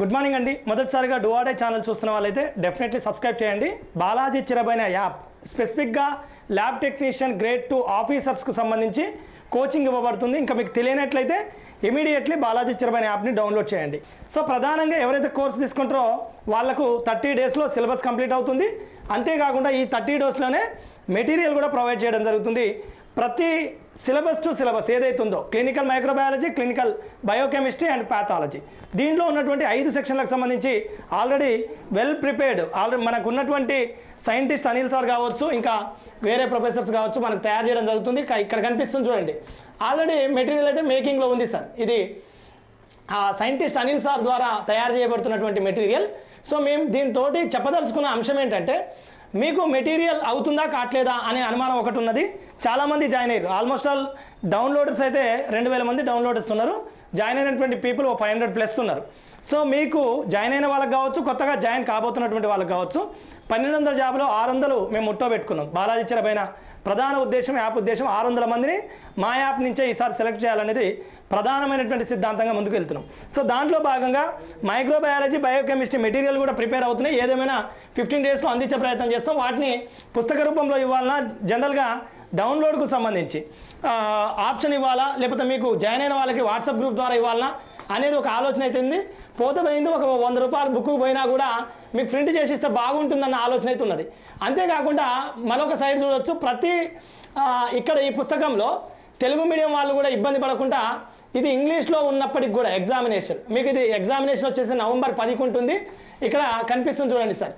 Good morning అండి. మొదటిసారిగా డువాడే channel చూస్తున్న వాళ్ళైతే డెఫినెట్లీ సబ్స్క్రైబ్ చేయండి. బాలాజీ చిరబైన యాప్ స్పెసిఫిక్గా ల్యాబ్ టెక్నీషియన్ గ్రేడ్ టూ ఆఫీసర్స్కు సంబంధించి కోచింగ్ ఇవ్వబడుతుంది. ఇంకా మీకు తెలియనట్లయితే ఇమీడియట్లీ బాలాజీ చిరబైన యాప్ని డౌన్లోడ్ చేయండి. సో ప్రధానంగా ఎవరైతే కోర్స్ తీసుకుంటారో వాళ్ళకు థర్టీ డేస్లో సిలబస్ కంప్లీట్ అవుతుంది. అంతేకాకుండా ఈ థర్టీ డేస్లోనే మెటీరియల్ కూడా ప్రొవైడ్ చేయడం జరుగుతుంది. ప్రతి సిలబస్ టు సిలబస్ ఏదైతే ఉందో clinical microbiology clinical biochemistry and pathology దీనిలో ఉన్నటువంటి ఐదు సెక్షన్లకు సంబంధించి ఆల్రెడీ వెల్ ప్రిపేర్డ్ ఆల్రెడీ మనకు ఉన్నటువంటి సైంటిస్ట్ అనిల్ సార్ కావచ్చు ఇంకా వేరే ప్రొఫెసర్స్ కావచ్చు మనకు తయారు చేయడం జరుగుతుంది. ఇక్కడ కనిపిస్తుంది చూడండి. ఆల్రెడీ మెటీరియల్ అయితే మేకింగ్లో ఉంది సార్. ఇది ఆ సైంటిస్ట్ అనిల్ సార్ ద్వారా తయారు చేయబడుతున్నటువంటి మెటీరియల్. సో మేము దీంతో చెప్పదలుచుకున్న అంశం ఏంటంటే మీకు మెటీరియల్ అవుతుందా కావట్లేదా అనే అనుమానం ఒకటి ఉన్నది. చాలామంది జాయిన్ అయ్యారు. ఆల్మోస్ట్ ఆల్ డౌన్లోడర్స్ అయితే రెండు వేల మంది డౌన్లోడర్స్ ఉన్నారు జాయిన్ అయినటువంటి పీపుల్ ఫైవ్ హండ్రెడ్ ప్లస్ ఉన్నారు. సో మీకు జాయిన్ అయిన వాళ్ళకి కావచ్చు కొత్తగా జాయిన్ కాబోతున్నటువంటి వాళ్ళకి కావచ్చు పన్నెండు వందల జాబ్లో ఆరు వందలు మేము ముట్టో పెట్టుకున్నాం. బాలాజీ పైన ప్రధాన ఉద్దేశం యాప్ ఉద్దేశం ఆరు వందల మందిని మా యాప్ నుంచే ఈసారి సెలెక్ట్ చేయాలనేది ప్రధానమైనటువంటి సిద్ధాంతంగా ముందుకు వెళ్తున్నాం. సో దాంట్లో భాగంగా మైక్రోబయాలజీ బయోకెమిస్ట్రీ మెటీరియల్ కూడా ప్రిపేర్ అవుతున్నాయి. ఏదేమైనా ఫిఫ్టీన్ డేస్లో అందించే ప్రయత్నం చేస్తాం. వాటిని పుస్తక రూపంలో ఇవ్వాలన్నా జనరల్గా డౌన్లోడ్కు సంబంధించి ఆప్షన్ ఇవ్వాలా? లేకపోతే మీకు జాయిన్ అయిన వాళ్ళకి వాట్సాప్ గ్రూప్ ద్వారా ఇవ్వాలన్నా అనేది ఒక ఆలోచన అయితే ఉంది. పోతే పోయింది ఒక వంద రూపాయలు బుక్కు పోయినా కూడా మీకు ప్రింట్ చేసి ఇస్తే బాగుంటుందన్న ఆలోచన అయితే ఉన్నది. అంతేకాకుండా మరొక సైడ్ చూడొచ్చు. ప్రతి ఇక్కడ ఈ పుస్తకంలో తెలుగు మీడియం వాళ్ళు కూడా ఇబ్బంది పడకుండా ఇది ఇంగ్లీష్లో ఉన్నప్పటికి కూడా ఎగ్జామినేషన్ మీకు ఇది ఎగ్జామినేషన్ వచ్చేసి నవంబర్ పదికి ఉంటుంది. ఇక్కడ కనిపిస్తుంది చూడండి సార్.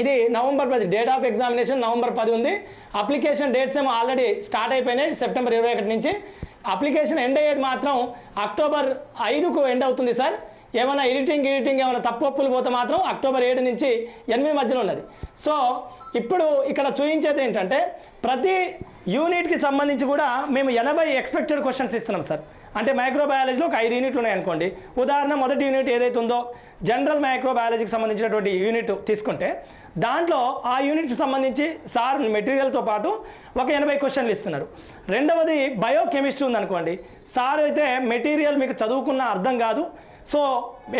ఇది నవంబర్ పది డేట్ ఆఫ్ ఎగ్జామినేషన్ నవంబర్ పది ఉంది. అప్లికేషన్ డేట్స్ ఏమో ఆల్రెడీ స్టార్ట్ అయిపోయినాయి. సెప్టెంబర్ ఇరవై ఒకటి నుంచి. అప్లికేషన్ ఎండ్ అయ్యేది మాత్రం అక్టోబర్ ఐదుకు ఎండ్ అవుతుంది సార్. ఏమైనా ఎడిటింగ్ ఎడిటింగ్ ఏమైనా తప్పులు పోతే మాత్రం అక్టోబర్ ఏడు నుంచి ఎనిమిది మధ్యలో ఉన్నది. సో ఇప్పుడు ఇక్కడ చూపించేది ఏంటంటే ప్రతి యూనిట్కి సంబంధించి కూడా మేము ఎనభై ఎక్స్పెక్టెడ్ క్వశ్చన్స్ ఇస్తున్నాం సార్. అంటే మైక్రోబయాలజీలో ఒక ఐదు యూనిట్లు ఉన్నాయనుకోండి ఉదాహరణ మొదటి యూనిట్ ఏదైతే ఉందో జనరల్ మైక్రోబయాలజీకి సంబంధించినటువంటి యూనిట్ తీసుకుంటే దాంట్లో ఆ యూనిట్కి సంబంధించి సార్ మెటీరియల్తో పాటు ఒక ఎనభై క్వశ్చన్లు ఇస్తున్నారు. రెండవది బయోకెమిస్ట్రీ ఉందనుకోండి. సార్ అయితే మెటీరియల్ మీకు చదువుకున్న అర్థం కాదు. సో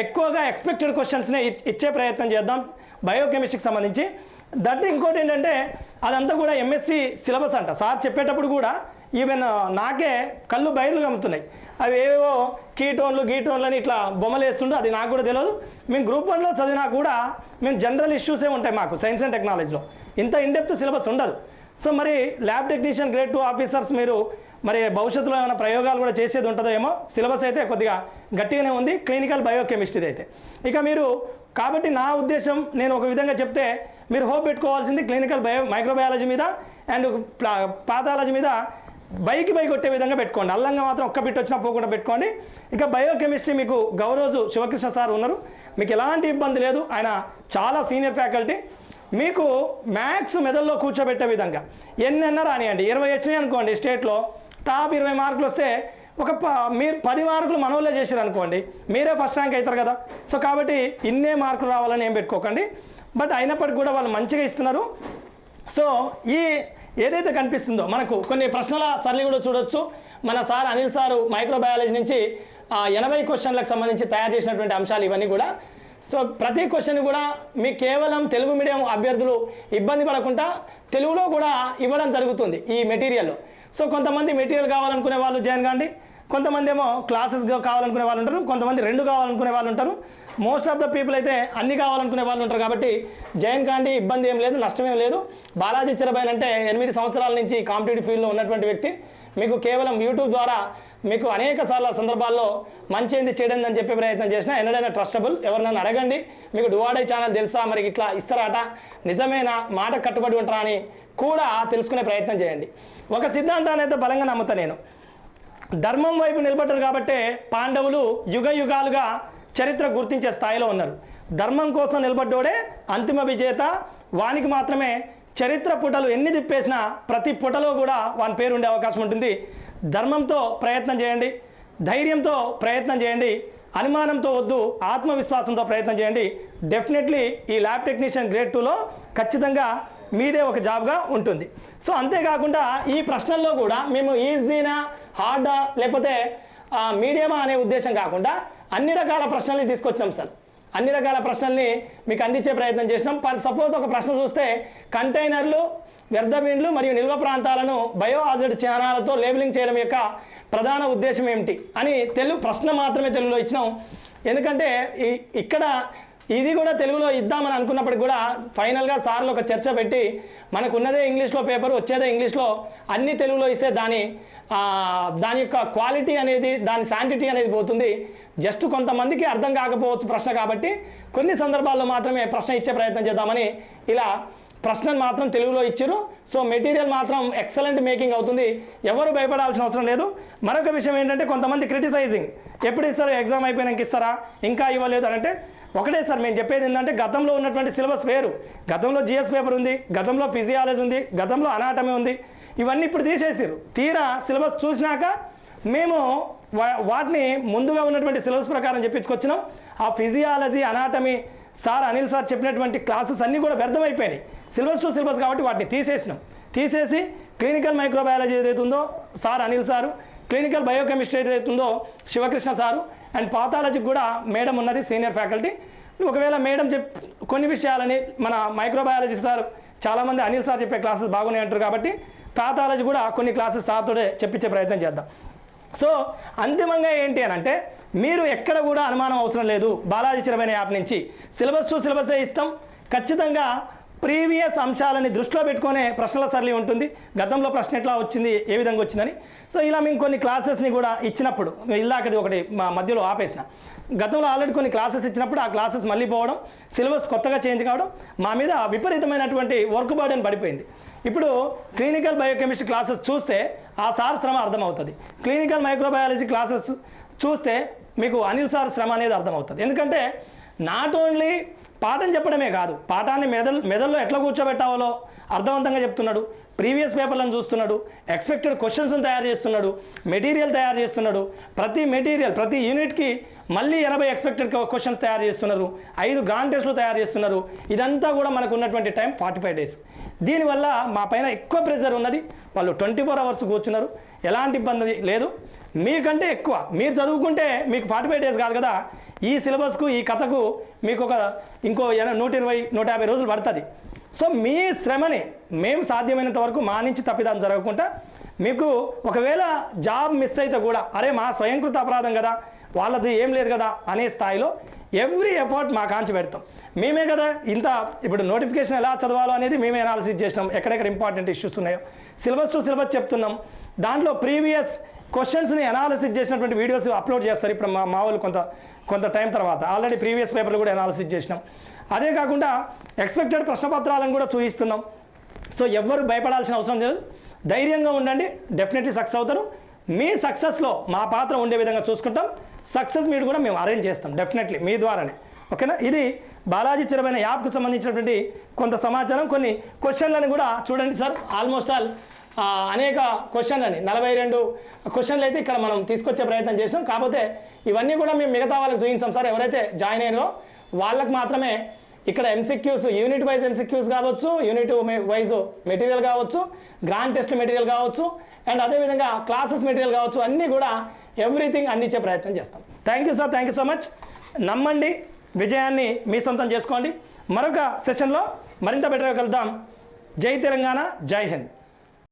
ఎక్కువగా ఎక్స్పెక్టెడ్ క్వశ్చన్స్నే ఇచ్చే ప్రయత్నం చేద్దాం బయోకెమిస్ట్రీకి సంబంధించి. దట్ ఇంకోటి ఏంటంటే అదంతా కూడా ఎంఎస్సి సిలబస్ అంట. సార్ చెప్పేటప్పుడు కూడా ఈవెన్ నాకే కళ్ళు బయలు గమ్ముతున్నాయి అవి ఏవో కీటోన్లు గీటోన్లు అని ఇట్లా బొమ్మలు వేస్తుండే అది నాకు కూడా తెలియదు మేము గ్రూప్ వన్లో చదివినా కూడా మేము జనరల్ ఇష్యూసే ఉంటాయి మాకు సైన్స్ అండ్ టెక్నాలజీలో. ఇంత ఇన్డెప్త్ సిలబస్ ఉండదు. సో మరి lab technician grade two officers మీరు మరి భవిష్యత్తులో ఏమైనా ప్రయోగాలు కూడా చేసేది ఉంటుందో ఏమో సిలబస్ అయితే కొద్దిగా గట్టిగానే ఉంది. క్లినికల్ బయోకెమిస్ట్రీ అయితే. ఇక మీరు కాబట్టి నా ఉద్దేశం నేను ఒక విధంగా చెప్తే మీరు హోప్ పెట్టుకోవాల్సింది క్లినికల్ బయో మైక్రోబయాలజీ మీద అండ్ పాథాలజీ మీద బైక్ బై కొట్టే విధంగా పెట్టుకోండి. అల్లంగా మాత్రం ఒక్క బిట్ వచ్చినా పోకుండా పెట్టుకోండి. ఇంకా బయోకెమిస్ట్రీ మీకు గౌరోజు శివకృష్ణ సార్ ఉన్నారు. మీకు ఎలాంటి ఇబ్బంది లేదు. ఆయన చాలా సీనియర్ ఫ్యాకల్టీ. మీకు మ్యాథ్స్ మెదల్లో కూర్చోబెట్టే విధంగా ఎన్నెన్న రానియండి. ఇరవై వచ్చినాయి అనుకోండి స్టేట్లో టాప్ ఇరవై మార్కులు వస్తే ఒక ప మీరు పది మార్కులు మనోళ్ళే చేసారు అనుకోండి. మీరే ఫస్ట్ ర్యాంక్ అవుతారు కదా. సో కాబట్టి ఇన్నే మార్కులు రావాలని ఏం పెట్టుకోకండి. బట్ అయినప్పటికీ కూడా వాళ్ళు మంచిగా ఇస్తున్నారు. సో ఈ ఏదైతే కనిపిస్తుందో మనకు కొన్ని ప్రశ్నల సరళి కూడా చూడొచ్చు. మన సార్ అనిల్ సారు మైక్రోబయాలజీ నుంచి ఆ, ఎనభై క్వశ్చన్లకు సంబంధించి తయారు చేసినటువంటి అంశాలు ఇవన్నీ కూడా. సో ప్రతి క్వశ్చన్ కూడా మీకు కేవలం తెలుగు మీడియం అభ్యర్థులు ఇబ్బంది పడకుండా తెలుగులో కూడా ఇవ్వడం జరుగుతుంది ఈ మెటీరియల్. సో కొంతమంది మెటీరియల్ కావాలనుకునే వాళ్ళు జాయిన్ కాండి. కొంతమంది ఏమో క్లాసెస్ కావాలనుకునే వాళ్ళు ఉంటారు. కొంతమంది రెండు కావాలనుకునే వాళ్ళు ఉంటారు. మోస్ట్ ఆఫ్ ద పీపుల్ అయితే అన్ని కావాలనుకునే వాళ్ళు ఉంటారు కాబట్టి జైన్ కాండి ఇబ్బంది ఏం లేదు నష్టం ఏం లేదు. బాలాజీ చిరబైన్ అంటే ఎనిమిది సంవత్సరాల నుంచి కాంపిటేటివ్ ఫీల్డ్లో ఉన్నటువంటి వ్యక్తి. మీకు కేవలం యూట్యూబ్ ద్వారా మీకు అనేక సార్ల సందర్భాల్లో మంచి ఏంది చేయడం అని చెప్పే ప్రయత్నం చేసినా ఎన్నడైనా ట్రస్టబుల్ ఎవరినైనా అడగండి. మీకు డువాడే ఛానల్ తెలుసా? మరి ఇట్లా ఇస్తారాట. నిజమేనా? మాట కట్టుబడి ఉంటారా అని కూడా తెలుసుకునే ప్రయత్నం చేయండి. ఒక సిద్ధాంతాన్ని అయితే బలంగా నమ్ముతా నేను. ధర్మం వైపు నిలబడ్డారు కాబట్టే పాండవులు యుగ యుగాలుగా చరిత్ర గుర్తించే స్థాయిలో ఉన్నారు. ధర్మం కోసం నిలబడ్డోడే అంతిమ విజేత. వానికి మాత్రమే చరిత్ర పుటలు ఎన్ని తిప్పేసినా ప్రతి పుటలో కూడా వాని పేరు ఉండే అవకాశం ఉంటుంది. ధర్మంతో ప్రయత్నం చేయండి. ధైర్యంతో ప్రయత్నం చేయండి. అనుమానంతో వద్దు ఆత్మవిశ్వాసంతో ప్రయత్నం చేయండి. డెఫినెట్లీ ఈ ల్యాబ్ టెక్నీషియన్ గ్రేడ్ టూలో ఖచ్చితంగా మీదే ఒక జాబ్గా ఉంటుంది. సో అంతేకాకుండా ఈ ప్రశ్నల్లో కూడా మేము ఈజీనా హార్డా లేకపోతే మీడియమా అనే ఉద్దేశం కాకుండా అన్ని రకాల ప్రశ్నల్ని తీసుకొచ్చాం సార్. అన్ని రకాల ప్రశ్నల్ని మీకు అందించే ప్రయత్నం చేసినాం. సపోజ్ ఒక ప్రశ్న చూస్తే కంటైనర్లు వ్యర్థ మరియు నిల్వ ప్రాంతాలను బయో హాజర్డ్ చిహ్నాలతో లేబులింగ్ చేయడం యొక్క ప్రధాన ఉద్దేశం ఏమిటి అని తెలుగు ప్రశ్న మాత్రమే తెలుగులో ఇచ్చినాం. ఎందుకంటే ఈ- ఇక్కడ ఇది కూడా తెలుగులో ఇద్దామని అనుకున్నప్పటికి కూడా ఫైనల్గా సార్లు ఒక చర్చ పెట్టి మనకు ఉన్నదే ఇంగ్లీష్లో పేపర్ వచ్చేదే ఇంగ్లీష్లో అన్ని తెలుగులో ఇస్తే దాని దాని యొక్క క్వాలిటీ అనేది దాని శాంటిటీ అనేది పోతుంది. జస్ట్ కొంతమందికి అర్థం కాకపోవచ్చు ప్రశ్న కాబట్టి కొన్ని సందర్భాల్లో మాత్రమే ప్రశ్న ఇచ్చే ప్రయత్నం చేద్దామని ఇలా ప్రశ్నలు మాత్రం తెలుగులో ఇచ్చారు. సో మెటీరియల్ మాత్రం ఎక్సలెంట్ మేకింగ్ అవుతుంది. ఎవరు భయపడాల్సిన అవసరం లేదు. మరొక విషయం ఏంటంటే కొంతమంది క్రిటిసైజింగ్ ఎప్పుడు ఇస్తారు? ఎగ్జామ్ అయిపోయినాక ఇస్తారా? ఇంకా ఇవ్వలేదు అని అంటే ఒకటే సార్ మేము చెప్పేది ఏంటంటే గతంలో ఉన్నటువంటి సిలబస్ వేరు. గతంలో జిఎస్ పేపర్ ఉంది గతంలో ఫిజియాలజీ ఉంది గతంలో అనాటమీ ఉంది. ఇవన్నీ ఇప్పుడు తీసేసారు తీరా సిలబస్ చూసినాక మేము వా- వాటిని ముందుగా ఉన్నటువంటి సిలబస్ ప్రకారం చెప్పించుకొచ్చినాం. ఆ physiology anatomy sir Anil sir చెప్పినటువంటి క్లాసెస్ అన్నీ కూడా వ్యర్థమైపోయినాయి. సిలబస్ టు సిలబస్ కాబట్టి వాటిని తీసేసినాం. తీసేసి క్లినికల్ మైక్రోబయాలజీ ఏదైతే ఉందో sir Anil sir clinical biochemistry ఏదైతే ఉందో శివకృష్ణ సారు అండ్ పాథాలజీకి కూడా మేడం ఉన్నది సీనియర్ ఫ్యాకల్టీ. ఒకవేళ మేడం చెప్ కొన్ని విషయాలని మన మైక్రోబయాలజీ సార్ చాలామంది అనిల్ సార్ చెప్పే క్లాసెస్ బాగున్నాయి అంటారు కాబట్టి పాథాలజీ కూడా కొన్ని క్లాసెస్ సార్తోనే చెప్పించే ప్రయత్నం చేద్దాం. సో అంతిమంగా ఏంటి అని అంటే మీరు ఎక్కడ కూడా అనుమానం అవసరం లేదు. బాలాజీ చిరమైన యాప్ నుంచి. సిలబస్ టు సిలబసే ఇస్తాం. ఖచ్చితంగా ప్రీవియస్ అంశాలని దృష్టిలో పెట్టుకునే ప్రశ్నల సరళి ఉంటుంది. గతంలో ప్రశ్న ఎట్లా వచ్చింది ఏ విధంగా వచ్చిందని. సో ఇలా మేము కొన్ని క్లాసెస్ని కూడా ఇచ్చినప్పుడు ఇల్లాకది ఒకటి మా మధ్యలో ఆపేసిన. గతంలో ఆల్రెడీ కొన్ని క్లాసెస్ ఇచ్చినప్పుడు ఆ క్లాసెస్ మళ్ళీ పోవడం సిలబస్ కొత్తగా చేంజ్ కావడం మా మీద విపరీతమైనటువంటి వర్క్ బర్డెన్ పడిపోయింది. ఇప్పుడు క్లినికల్ బయోకెమిస్ట్రీ క్లాసెస్ చూస్తే ఆ సార్ శ్రమ అర్థమవుతుంది. క్లినికల్ మైక్రోబయాలజీ క్లాసెస్ చూస్తే మీకు అనిల్ సార్ శ్రమ అనేది అర్థమవుతుంది. ఎందుకంటే నాట్ ఓన్లీ పాఠం చెప్పడమే కాదు పాఠాన్ని మెదల్ మెదల్లో ఎట్లా కూర్చోబెట్టాలో అర్థవంతంగా చెప్తున్నాడు. ప్రీవియస్ పేపర్లను చూస్తున్నాడు. ఎక్స్పెక్టెడ్ క్వశ్చన్స్ని తయారు చేస్తున్నాడు. మెటీరియల్ తయారు చేస్తున్నాడు. ప్రతి మెటీరియల్ ప్రతి యూనిట్కి మళ్ళీ ఎనభై ఎక్స్పెక్టెడ్ క్వశ్చన్స్ తయారు చేస్తున్నారు. ఐదు గ్రాండ్ టెస్ట్లు తయారు చేస్తున్నారు. ఇదంతా కూడా మనకు ఉన్నటువంటి టైం ఫార్టీ ఫైవ్ డేస్ దీనివల్ల మా పైన ఎక్కువ ప్రెజర్ ఉన్నది. వాళ్ళు ట్వంటీ ఫోర్ అవర్స్ కూర్చున్నారు. ఎలాంటి ఇబ్బంది లేదు. మీకంటే ఎక్కువ మీరు చదువుకుంటే మీకు ఫార్టీ ఫైవ్ డేస్ కాదు కదా. ఈ సిలబస్కు ఈ కథకు మీకు ఒక ఇంకో నూట ఇరవై నూట యాభై రోజులు పడుతుంది. సో మీ శ్రమని మేము సాధ్యమైనంత వరకు మా నుంచి తప్పిదం జరగకుండా మీకు ఒకవేళ జాబ్ మిస్ అయితే కూడా అరే మా స్వయంకృత అపరాధం కదా వాళ్ళది ఏం లేదు కదా అనే స్థాయిలో ఎవ్రీ ఎఫర్ట్ మా కాంచి పెడతాం. మేమే కదా ఇంత ఇప్పుడు నోటిఫికేషన్ ఎలా చదవాలో అనేది మేమే అనాలిసిస్ చేసినాం. ఎక్కడెక్కడ ఇంపార్టెంట్ ఇష్యూస్ ఉన్నాయో. సిలబస్ టు సిలబస్ చెప్తున్నాం. దాంట్లో ప్రీవియస్ క్వశ్చన్స్ని అనాలిసిస్ చేసినటువంటి వీడియోస్ అప్లోడ్ చేస్తారు. ఇప్పుడు మా మా వాళ్ళు కొంత కొంత టైం తర్వాత. ఆల్రెడీ ప్రీవియస్ పేపర్లు కూడా అనాలిసిస్ చేసినాం. అదే కాకుండా ఎక్స్పెక్టెడ్ ప్రశ్నపత్రాలను కూడా చూపిస్తున్నాం సో ఎవ్వరు భయపడాల్సిన అవసరం లేదు. ధైర్యంగా ఉండండి. డెఫినెట్లీ సక్సెస్ అవుతారు. మీ సక్సెస్లో మా పాత్ర ఉండే విధంగా చూసుకుంటాం. సక్సెస్ మీట్ కూడా మేము అరేంజ్ చేస్తాం డెఫినెట్లీ మీ ద్వారానే. ఓకేనా? ఇది బాలాజీ చిరమైన యాప్కు సంబంధించినటువంటి కొంత సమాచారం కొన్ని క్వశ్చన్లను కూడా చూడండి సార్. ఆల్మోస్ట్ ఆల్ అనేక క్వశ్చన్లని నలభై రెండు క్వశ్చన్లు అయితే ఇక్కడ మనం తీసుకొచ్చే ప్రయత్నం చేసినాం. కాకపోతే ఇవన్నీ కూడా మేము మిగతా వాళ్ళకి చూపించాం సార్. ఎవరైతే జాయిన్ అయినో వాళ్ళకి మాత్రమే ఇక్కడ ఎంసీక్యూస్ యూనిట్ వైజ్ ఎంసీక్యూస్ కావచ్చు యూనిట్ వైజ్ మెటీరియల్ కావచ్చు గ్రాండ్ టెస్ట్ మెటీరియల్ కావచ్చు అండ్ అదేవిధంగా క్లాసెస్ మెటీరియల్ కావచ్చు అన్నీ కూడా ఎవ్రీథింగ్ అందించే ప్రయత్నం చేస్తాం. Thank you sir thank you so much నమ్మండి విజయాన్ని మీ సొంతం చేసుకోండి. మరొక సెషన్లో మరింత బెటర్గా కలుద్దాం. జై తెలంగాణ జై హింద్.